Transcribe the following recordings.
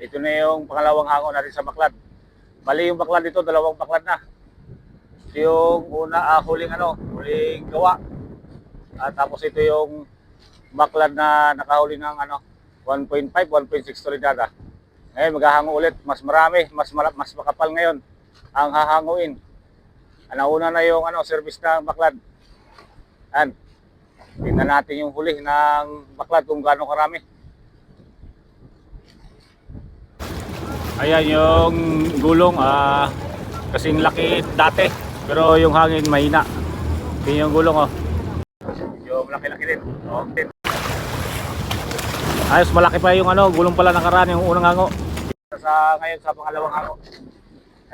Ito na yung pangalawang hango natin sa baklad. Bali yung baklad dito, dalawang baklad na. Ito yung una, ah, huling ano, huling gawa. At tapos ito yung baklad na nakahuli ng ano, 1.5, 1.6 tonelada. Ngayon maghahango ulit, mas marami, mas mara- mas makapal ngayon ang hahanguin. Ang nauna na yung ano, service ng baklad. Yan. Tingnan natin yung huli ng baklad kung gaano karami. Ayan yung gulong, ah, kasing laki dati. Pero yung hangin mahina. Tingnan yung gulong, oh. Medyo malaki-laki din. Okay. Ayos, malaki pa yung ano, gulong pala nakaraan, yung unang hango. Sa ngayon sa pangalawang hango.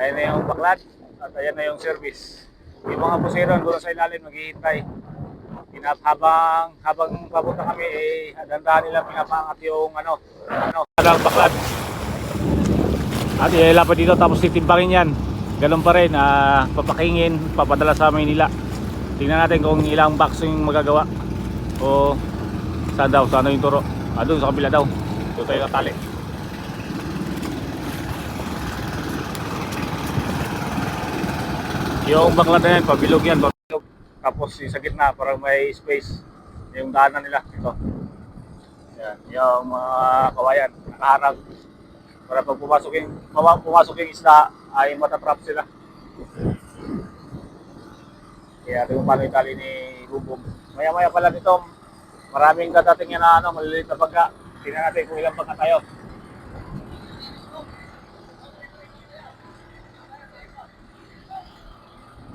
Ayan na yung baklad at ayan na yung service. Yung mga busiron doon sa ilalim naghihintay. Pinap habang habang papunta kami eh dandahan nila pinapangat yung ano ano ang baklad. At ilala pa dito tapos titimbangin yan. Ganun pa rin, ah, papakingin, papadala sa Maynila. Tingnan natin kung ilang box yung magagawa. O saan daw, saan yung turo. Ah, doon sa kabila daw. Doon tayo natali. Yung bakla na yan, pabilog yan. Pabilog. Tapos yung sa gitna, parang may space. Yung daanan nila. Ito. Yan. Yung mga kawayan, nakaharang. Para pag pumasok yung, puma- pumasok yung isda, ay matatrap sila. Kaya ito yung paano ni Bubog. Maya-maya pala nito, maraming dadating yan na ano, maliliit na bangka. Tingnan natin kung ilang bangka tayo.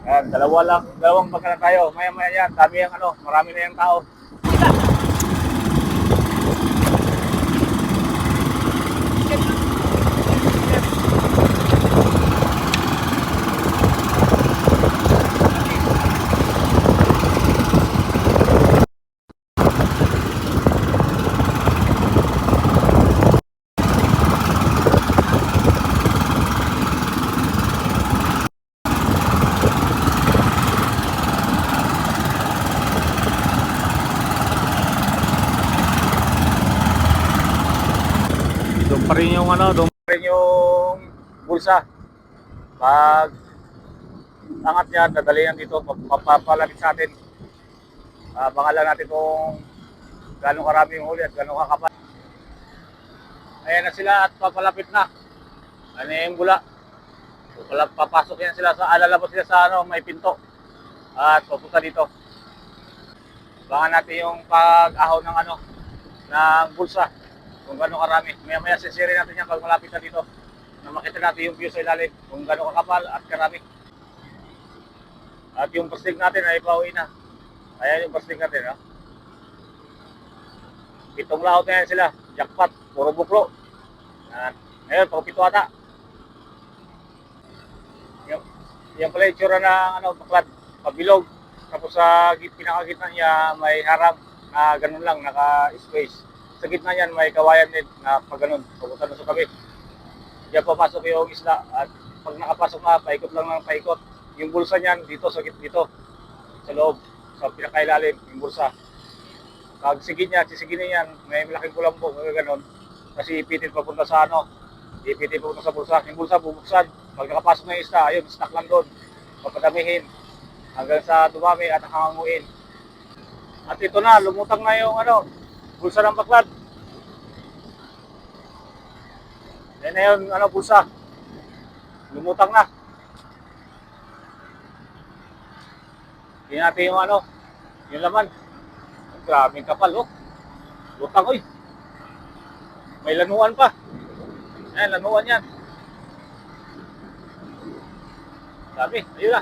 Yan, dalawa lang, dalawang bangka na tayo. Maya-maya yan, dami yung ano, marami na yung tao. Doon pa rin yung ano, doon pa rin yung bulsa. Pag angat niya, dadali yan dito, papapalapit sa atin. Abangan lang natin kung gano'ng karami yung huli at gano'ng kakapal. Ayan na sila at papalapit na. Ano yung bula? Papasok yan sila sa, alalabas sila sa ano, may pinto. At papunta dito. Abangan natin yung pag-ahon ng ano, ng bulsa kung gaano karami. Maya-maya sisiri natin yan pag malapit na dito na makita natin yung view sa ilalim kung gaano kakapal at karami. At yung pastig natin ay pauwi na. Ayan yung pastig natin. No? Pitong laot na yan sila. Jackpot. Puro buklo. Yan. Ngayon, pagpito ata. Yan, yan pala yung tsura ng ano, baklad. Pabilog. Tapos sa git- pinakagitna niya may harang na ganun lang, naka-space sa gitna niyan may kawayan din na pag ganun, pupunta na sa tabi. Diyan papasok yung isda at pag nakapasok na, paikot lang ng paikot. Yung bulsa niyan dito sa git dito, sa loob, sa pinakailalim, yung bulsa. Pag sigin niya, sisigin niyan, may malaking kulambo, mga ganun. Kasi ipitin papunta sa ano, ipitin papunta sa bulsa. Yung bulsa bubuksan, pag nakapasok na yung isda, ayun, stock lang doon. Papadamihin hanggang sa dumami at hanguin. At ito na, lumutang na yung ano, bulsa ng baklad. Yan na yun, ano, bulsa. Lumutang na. Tingnan natin yung ano, yung laman. Grabing kapal, oh. Lutang, oy. May lanuan pa. Ayan, lanuan yan. Sabi, ayun na.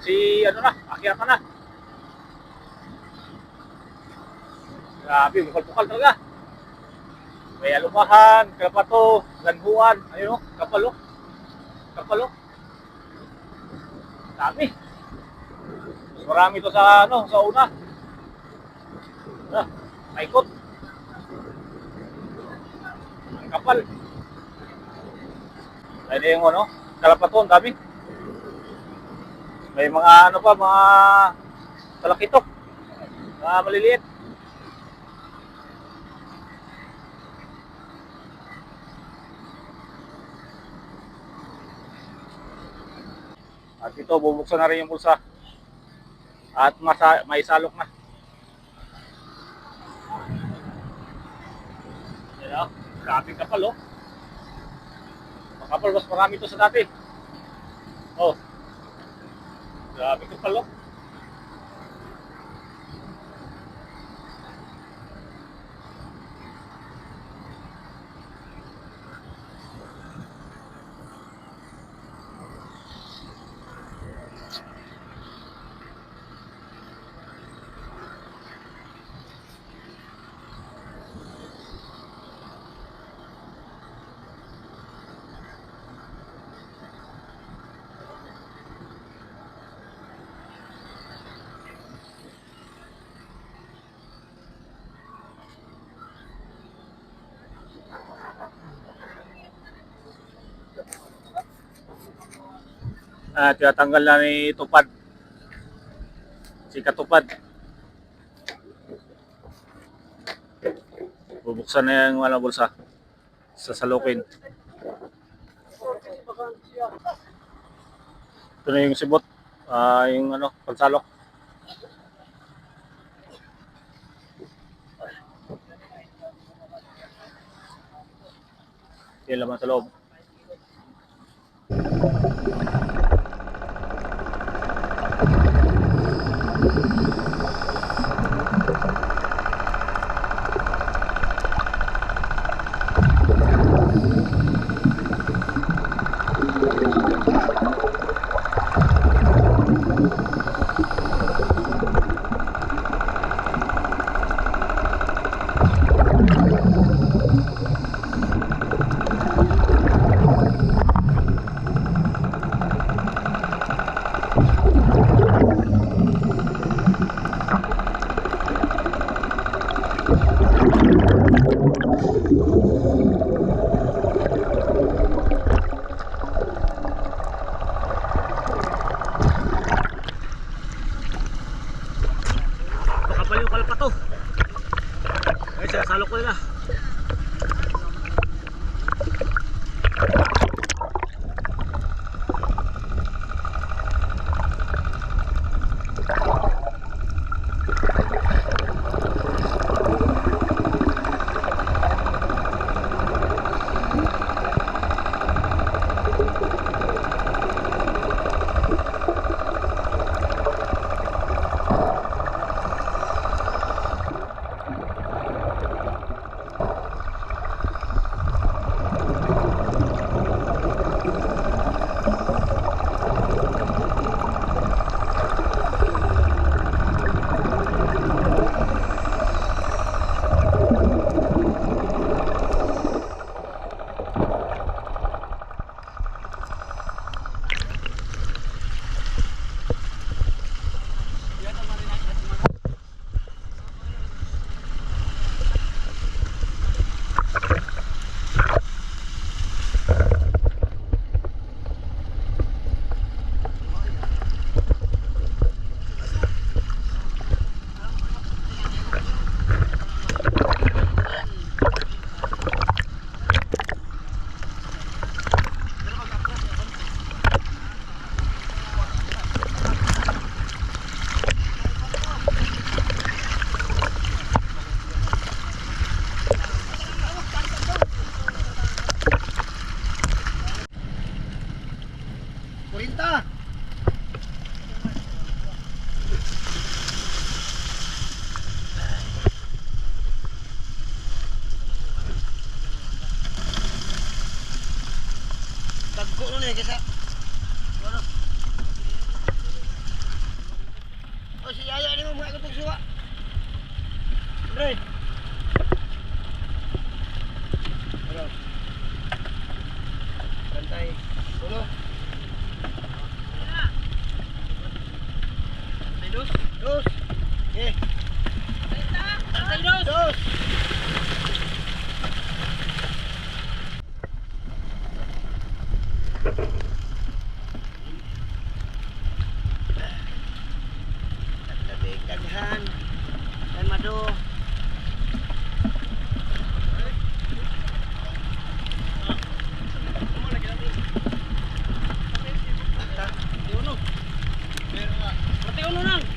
Si, ano na, akyat na na. Grabe, bukal-bukal talaga. May alumahan, kapato, lanbuan, ayun o, kapalo. Kapalo. Dami. Mas marami to sa ano, sa una. Ah, maikot. Ang kapal. Ayun yung ano, kalapato, ang dami. May mga ano pa, mga talakitok. Mga maliliit. At ito, bubuksan na rin yung bulsa. At masa, may salok na. Yan grabe kapal oh. Makapal, mas marami ito sa dati. Oh. Grabe kapal oh. Ah, tinatanggal na ni Tupad. Si Katupad. Bubuksan na yung wala bulsa. Sasalukin. Ito na yung sibot. Ah, yung ano, pansalok. Yan laman sa loob. น้อง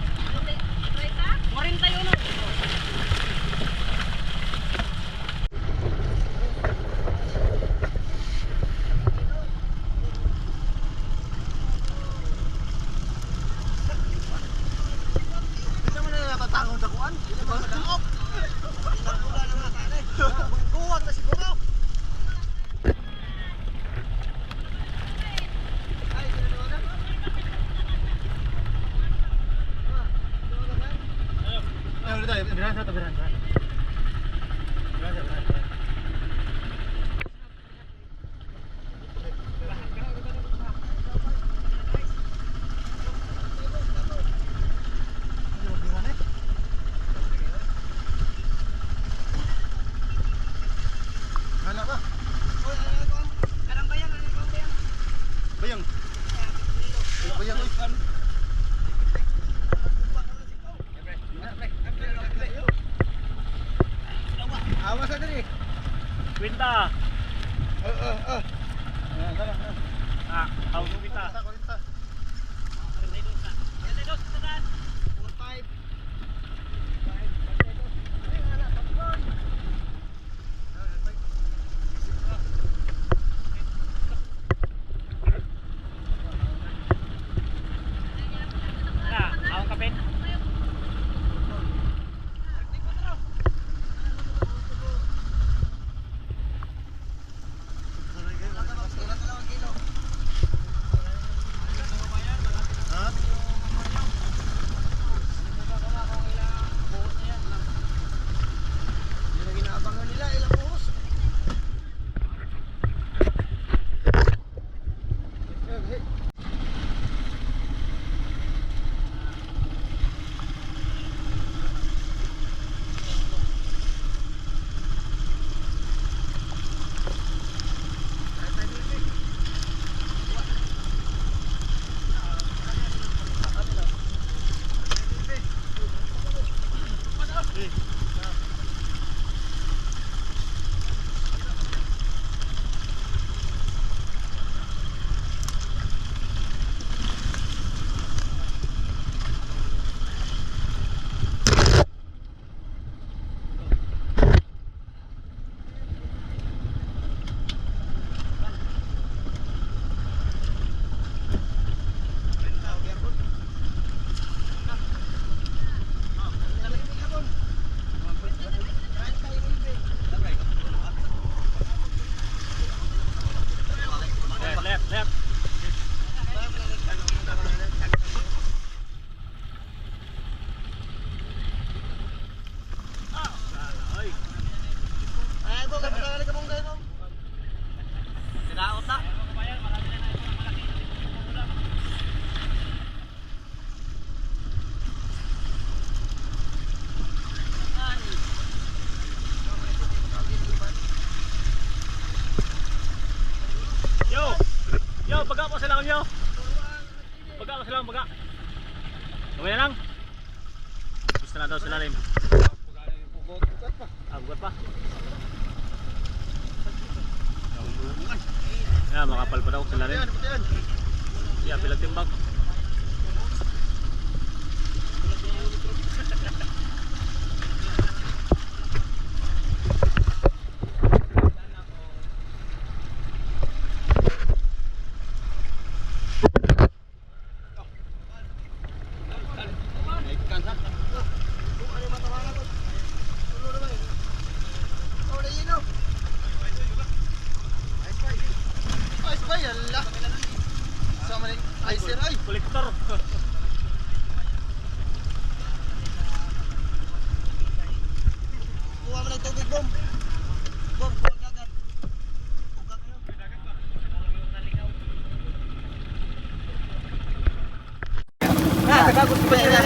bagus pera.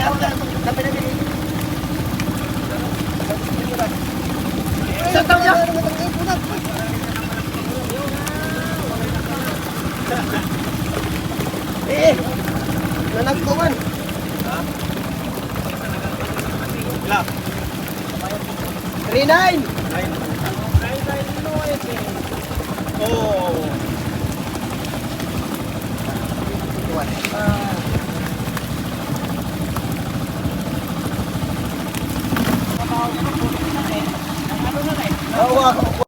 Tapi na bili. Sa tao niya. Eh, nanagkuman. Rinain! Oo, oh, ako.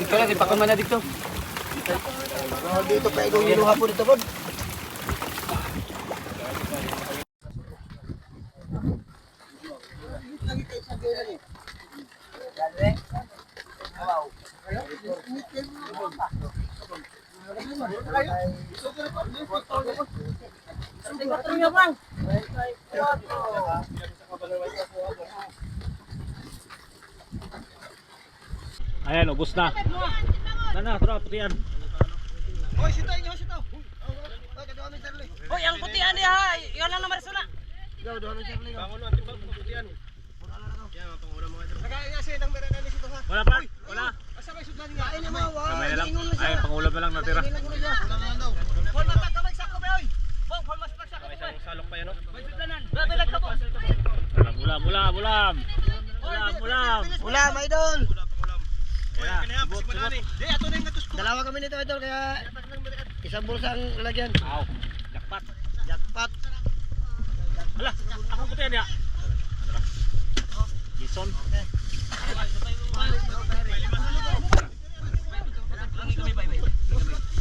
Dito lang, ipakon man na dito. Dito pa ilo ilo hapon dito pod. Ayan, ubos na. Na na, tara, putian. Hoy, sito inyo, sito. Oh. Hoy, ang putian niya ha. Yan lang naman suna. Daw, daw mi Charlie. Pangulo, antibag mo putian. Wala pa, wala. Asa may sudlan nga? Ay na mo, wa. Kamay na lang. Ay, pangulam na lang natira. Hol mata kamay sa ko be oy. Bong, hol mas sa ko be. Salok pa yan, no? May sudlanan. Grabe lang ka po. Ulam, ulam. Ulam, ulam. Wala, may idol. Ayan, subot, subot. Dalawa kami nito idol kaya isang bulsa ang lalagyan. Aw, jakpat. Jackpot. Hala, ako putian ya. Jason.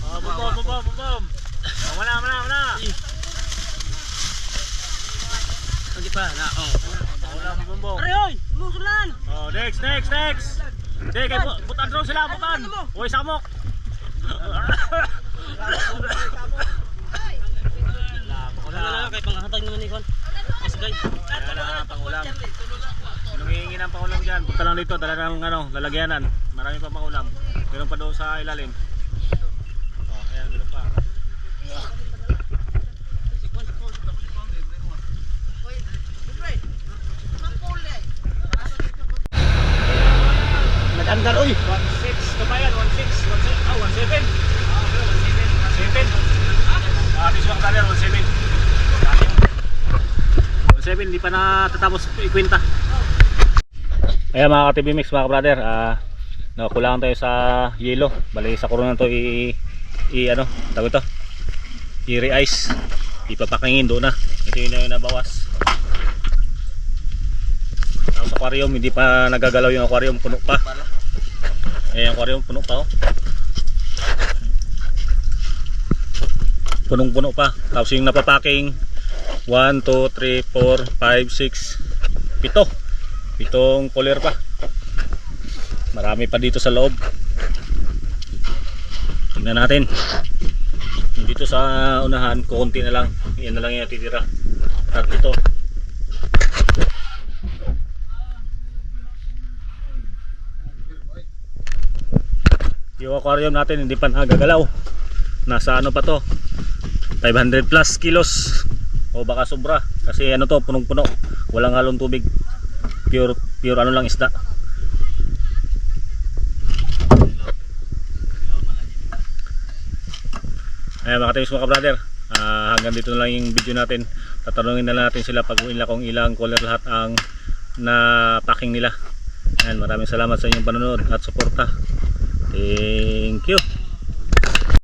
Oh, bubom, bubom, bubom. Oh, wala, wala, wala. Hindi pa na. Oh. Wala, bumbong. Are oy, musulan. Oh, next, next, next. Sige, bu- butan sila, butan. Uy, samok. Wala na kay panghatag naman ni kon. Mas gay. Wala na pangulam. Ng pangulam dyan, punta lang dito, dala ng ano, lalagyanan. Marami pa pangulam. Meron pa doon sa ilalim. Oh, ayan, meron pa. Nagandar oy. 1.6 kabayan, 1.6, 1.7, ah, 1.7. 1.7. Ah, visual color, 1.7. 1.7, hindi pa natatapos ikwenta. Ayan mga ka-TV Mix, mga brother, ah, nakakulangan tayo sa yelo. Bali sa kurungan to i, i ano, tawag ito, i-re-ice. Ipapakingin doon na. Ito yun na yung nabawas. Tapos aquarium, hindi pa nagagalaw yung aquarium, puno pa. Eh, yung aquarium puno pa oh. Punong-puno pa. Tapos yung napapaking 1, 2, 3, 4, 5, 6, 7. Pitong cooler pa. Marami pa dito sa loob. Tingnan natin. Dito sa unahan, kukunti na lang. Yan na lang yung natitira. At ito, yung aquarium natin hindi pa nagagalaw. Nasa ano pa to? 500 plus kilos. O baka sobra. Kasi ano to punong puno walang halong tubig. Pure pure ano lang isda. Ayan mga tips mga brother Ah, hanggang dito na lang yung video natin. Tatanungin na natin sila pag ila kung ilang color lahat ang na packing nila. Ayan, maraming salamat sa inyong panonood at suporta Thank you.